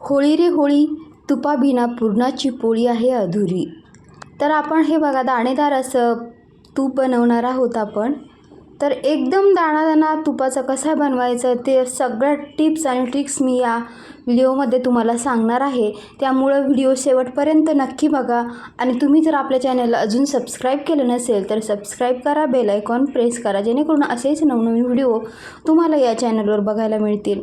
होळी रे होळी तुपाभिना पुरणाची पोळी आहे अधुरी. तर आपण हे बघा दाणेदार असं तूप बनवणार आहोत आपण. तर एकदम दाणादाणा तुपाचा कसा बनवायचं ते सगळ्या टिप्स आणि ट्रिक्स मी या व्हिडिओमध्ये तुम्हाला सांगणार आहे. त्यामुळं व्हिडिओ शेवटपर्यंत नक्की बघा आणि तुम्ही जर आपल्या चॅनलला अजून सबस्क्राईब केलं नसेल तर सबस्क्राईब करा बेल आयकॉन प्रेस करा जेणेकरून असेच नवनवीन व्हिडिओ तुम्हाला या चॅनलवर बघायला मिळतील.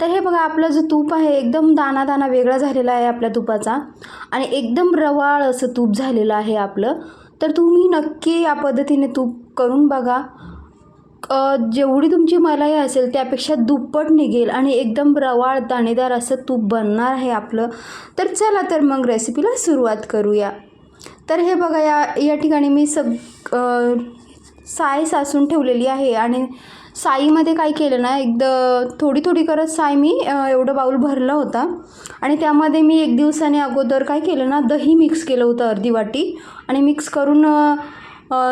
तर हे बघा आपलं जो तूप आहे एकदम दाना दाना वेगळा झालेला आहे आपल्या तुपाचा. आणि एकदम रवाळ असं तूप झालेलं आहे आपलं. तर तुम्ही नक्की या पद्धतीने तूप करून बघा. जेवढी तुमची मलाई असेल त्यापेक्षा दुप्पट निघेल आणि एकदम रवाळ दाणेदार असं तूप बनणार आहे आपलं. तर चला तर मग रेसिपीला सुरुवात करूया. तर हे बघा या या ठिकाणी मी सग साय सासून ठेवलेली आहे आणि साईमध्ये काय केलं ना एकदा थोडी थोडी करत साय मी एवढं बाऊल भरला होता. आणि त्यामध्ये मी एक दिवसाने अगोदर काय केलं ना दही मिक्स केलं होतं अर्धी वाटी. आणि मिक्स करून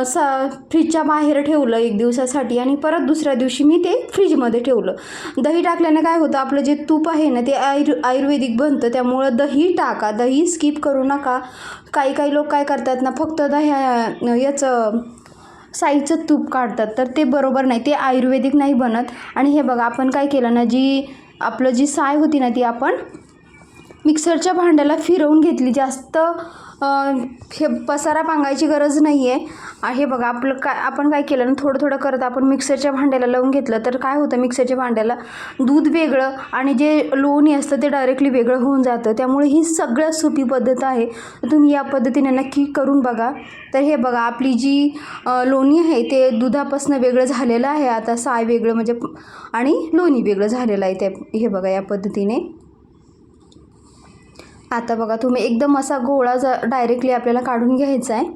सा फ्रीजच्या बाहेर ठेवलं एक दिवसासाठी. आणि परत दुसऱ्या दिवशी मी ते फ्रीजमध्ये ठेवलं. दही टाकल्याने काय होतं आपलं जे तूप आहे ना ते आयुर् आयुर्वेदिक बनतं. त्यामुळं दही टाका. दही स्किप करू नका. काही काही लोक काय करतात ना फक्त दह्या याचं साईचं तूप काढतात तर ते बरोबर नाही. ते आयुर्वेदिक नाही बनत. आणि हे बघा आपण काय केलं ना जी आपलं जी साय होती ना ती आपण मिक्सरच्या भांड्याला फिरवून घेतली. जास्त हे पसारा पांगायची गरज नाही आहे हे बघा आपलं काय आपण काय केलं ना थोडं थोडं करत आपण मिक्सरच्या भांड्याला लावून घेतलं तर काय होतं मिक्सरच्या भांड्याला? दूध वेगळं आणि जे लोणी असतं ते डायरेक्टली वेगळं होऊन जातं. त्यामुळे ही सगळ्यात सोपी पद्धत आहे. तुम्ही या पद्धतीने नक्की करून बघा. तर हे बघा आपली जी लोणी आहे ते दुधापासून वेगळं झालेलं आहे. आता साय वेगळं म्हणजे आणि लोणी वेगळं झालेलं आहे ते हे बघा या पद्धतीने. आता बघा तुम्ही एकदम असा गोळा जा डायरेक्टली आपल्याला काढून घ्यायचा आहे.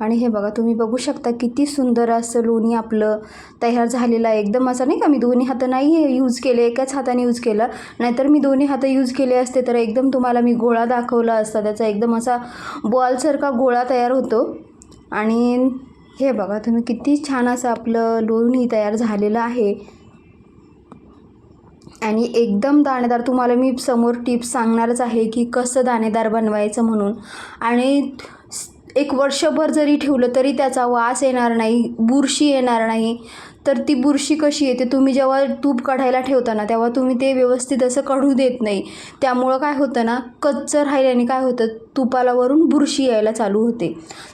आणि हे बघा तुम्ही बघू शकता किती सुंदर असं लोणी आपलं तयार झालेलं आहे. एकदम असं नाही का मी दोन्ही हातं नाही यूज केले एकाच हाताने यूज केलं. नाहीतर मी दोन्ही हातं यूज केले असते तर एकदम तुम्हाला मी गोळा दाखवला असता. त्याचा एकदम असा बॉलसारखा गोळा तयार होतो. आणि हे बघा तुम्ही किती छान असं आपलं लोणी तयार झालेलं आहे. आणि एकदम दाणेदार तुम्हाला मी समोर टिप्स सांगणारच आहे की कसं दाणेदार बनवायचं म्हणून. आणि एक वर्षभर जरी ठेवलं तरी त्याचा वास येणार नाही बुरशी येणार नाही. तर ती बुरशी कशी येते? तुम्ही जेव्हा तूप काढायला ठेवता ना तेव्हा तुम्ही ते व्यवस्थित असं काढू देत नाही. त्यामुळं काय होतं ना कच्चं राहिल्याने काय होतं? तुपाला वरून बुरशी यायला चालू होते.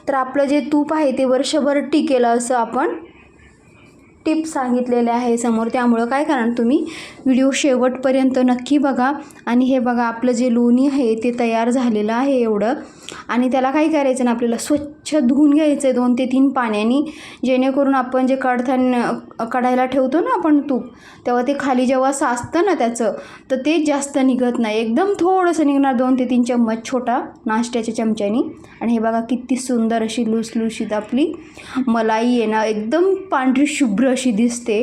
तर आपलं जे तूप आहे ते वर्षभर टिकेल असं आपण टिप्स सांगितलेले आहे समोर. त्यामुळं काय करणार तुम्ही? व्हिडिओ शेवटपर्यंत नक्की बघा. आणि हे बघा आपलं जे लोणी आहे ते तयार झालेलं आहे एवढं. आणि त्याला काय करायचं ना आपल्याला स्वच्छ धुवून घ्यायचं आहे दोन ते तीन पाण्याने. जेणेकरून आपण जे कडथान कढायला ठेवतो ना आपण तूप तेव्हा ते खाली जेव्हा साचतं ना त्याचं तर ते जास्त निघत नाही. एकदम थोडंसं निघणार दोन ते तीन चम्मच छोटा नाश्त्याच्या चमच्यानी. आणि हे बघा किती सुंदर अशी लुसलुशीत आपली मलाई आहे ना एकदम पांढरी शुभ्र अशी दिसते.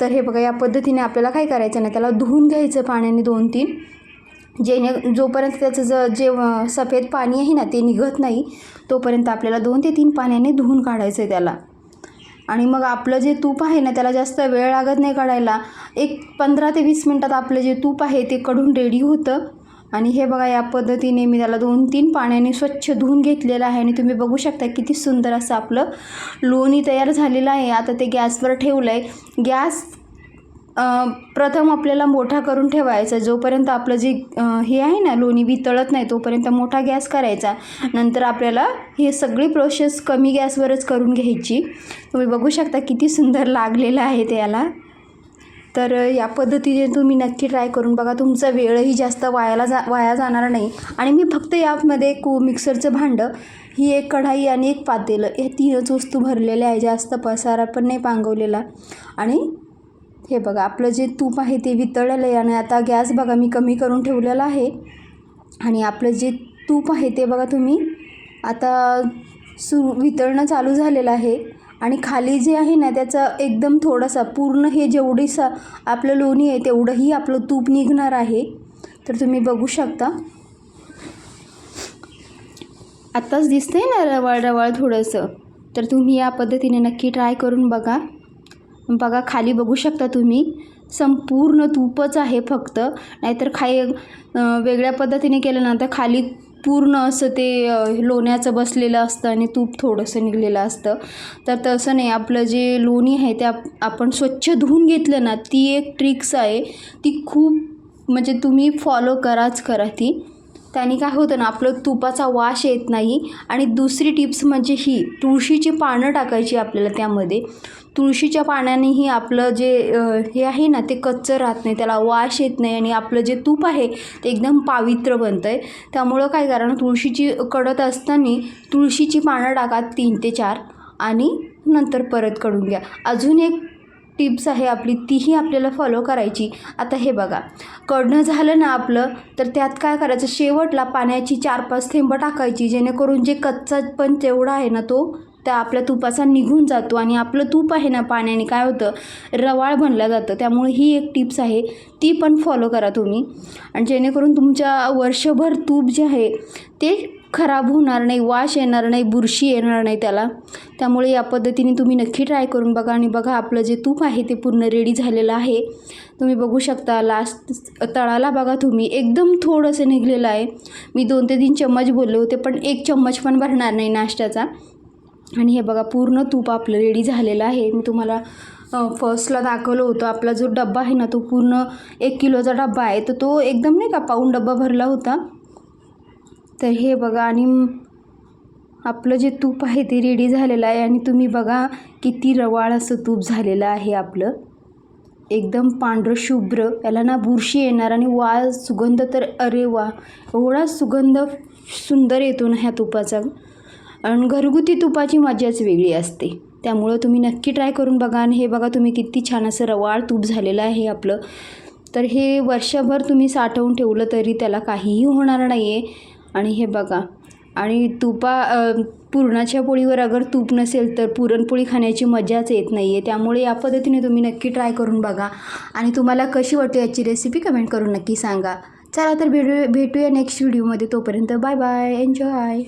तर हे बघा या पद्धतीने आपल्याला काय करायचं नाही त्याला धुवून घ्यायचं पाण्याने दोन तीन जेणे जोपर्यंत त्याचं ज जे सफेद पाणी आहे ना ते निघत नाही तोपर्यंत आपल्याला दोन ते तीन पाण्याने धुवून काढायचं आहे त्याला. आणि मग आपलं जे तूप आहे ना त्याला जास्त वेळ लागत नाही काढायला. एक पंधरा ते वीस मिनटात आपलं जे तूप आहे ते कढून रेडी होतं. आणि हे बघा या पद्धतीने मी त्याला दोन तीन पाण्याने स्वच्छ धुवून घेतलेलं आहे आणि तुम्ही बघू शकता किती सुंदर असं आपलं लोणी तयार झालेलं आहे. आता ते गॅसवर ठेवलं आहे गॅस प्रथम आपल्याला मोठा करून ठेवायचा. जोपर्यंत आपलं जे हे आहे ना लोणी वितळत नाही तोपर्यंत मोठा गॅस करायचा. नंतर आपल्याला हे सगळी प्रोसेस कमी गॅसवरच करून घ्यायची. तुम्ही बघू शकता किती सुंदर लागलेलं आहे त्याला तर या पद्धतीने तुम्ही नक्की ट्राय करून बघा. तुमचा वेळही जास्त वायाला जा वाया जाणार नाही. आणि मी फक्त यामध्ये कू मिक्सरचं भांडं ही एक कढाई आणि एक पातेलं हे तीनच वस्तू भरलेल्या आहे. जास्त पसारा पण नाही पांगवलेला. आणि हे बघा आपलं जे तूप आहे ते वितळलेलं आहे आणि आता गॅस बघा मी कमी करून ठेवलेला आहे. आणि आपलं जे तूप आहे ते बघा तुम्ही आता सुरू वितळणं चालू झालेलं आहे. आणि खाली जे आहे ना त्याचा एकदम थोडासा पूर्ण हे जेवढीसा आपलं लोणी आहे तेवढंही आपलं तूप निघणार आहे. तर तुम्ही बघू शकता. आत्ताच दिसतंय ना रवाळ रवाळ थोडंसं. तर तुम्ही या पद्धतीने नक्की ट्राय करून बघा. बघा खाली बघू शकता तुम्ही. संपूर्ण तूपच आहे फक्त. नाहीतर खाई वेगळ्या पद्धतीने केलं ना तर खाली पूर्ण असं ते लोण्याचं बसलेलं असतं आणि तूप थोडंसं निघलेलं असतं. तर तसं नाही आपलं जे लोणी आहे ते आप आपण स्वच्छ धुवून घेतलं ना ती एक ट्रिक्स आहे. ती खूप म्हणजे तुम्ही फॉलो कराच करा ती. त्याने काय होतं ना आपलं तुपाचा वास येत नाही. आणि दुसरी टिप्स म्हणजे ही तुळशीची पानं टाकायची आपल्याला त्यामध्ये. तुळशीच्या पाण्यानेही आपलं जे हे आहे ना ते कच्चं राहत नाही त्याला वास येत नाही आणि आपलं जे तूप आहे ते एकदम पावित्र बनतं आहे त्यामुळं काय करा ना तुळशीची कडत असताना तुळशीची पानं टाका तीन ते चार आणि नंतर परत काढून घ्या. अजून एक टिप्स आहे आपली तीही आपल्याला फॉलो करायची. आता हे बघा कडणं झालं ना आपलं तर त्यात काय करायचं? शेवटला पाण्याची चार पाच थेंब टाकायची जेणेकरून जे कच्चा पण तेवढा आहे ना तो त्या आपल्या तुपाचा निघून जातो आणि आपलं तूप आहे ना पाण्याने काय होतं? रवाळ बनलं जातं. त्यामुळे ही एक टिप्स आहे ती पण फॉलो करा तुम्ही. आणि जेणेकरून तुमच्या वर्षभर तूप जे आहे ते खराब होणार नाही वाश येणार नाही बुरशी येणार नाही त्याला. त्यामुळे या पद्धतीने तुम्ही नक्की ट्राय करून बघा आणि बघा आपलं जे तूप आहे ते पूर्ण रेडी झालेलं आहे. तुम्ही बघू शकता लास्ट तळाला बघा तुम्ही एकदम थोडंसं निघलेलं आहे. मी दोन ते तीन चम्मच बोलले होते पण एक चम्मच पण भरणार नाही नाश्त्याचा. आणि हे बघा पूर्ण तूप आपलं रेडी झालेलं आहे. मी तुम्हाला फर्स्टला दाखवलं होतं आपला जो डब्बा आहे ना तो पूर्ण एक किलोचा डब्बा आहे. तर तो एकदम नाही का पाऊन डब्बा भरला होता. तर हे बघा आणि आपलं जे तूप आहे ते रेडी झालेलं आहे आणि तुम्ही बघा किती रवाळ असं तूप झालेलं आहे आपलं. एकदम पांढरं शुभ्र. याला ना बुरशी येणार आणि वा सुगंध तर अरे वा. एवढा सुगंध सुंदर येतो ना ह्या तुपाचा. आणि घरगुती तुपाची मजाच वेगळी असते. त्यामुळं तुम्ही नक्की ट्राय करून बघा आणि हे बघा तुम्ही किती छान असं रवाळ तूप झालेलं आहे आपलं. तर हे वर्षभर तुम्ही साठवून ठेवलं तरी त्याला काहीही होणार नाही आहे आणि हे बघा. आणि तुपा पुरणाच्या पोळीवर अगर तूप नसेल तर पुरणपोळी खाण्याची मजाच येत नाही आहे त्यामुळे या पद्धतीने तुम्ही नक्की ट्राय करून बघा. आणि तुम्हाला कशी वाटते याची रेसिपी कमेंट करून नक्की सांगा. चला तर भेटू भेटूया नेक्स्ट व्हिडिओमध्ये तोपर्यंत बाय बाय एन्जॉय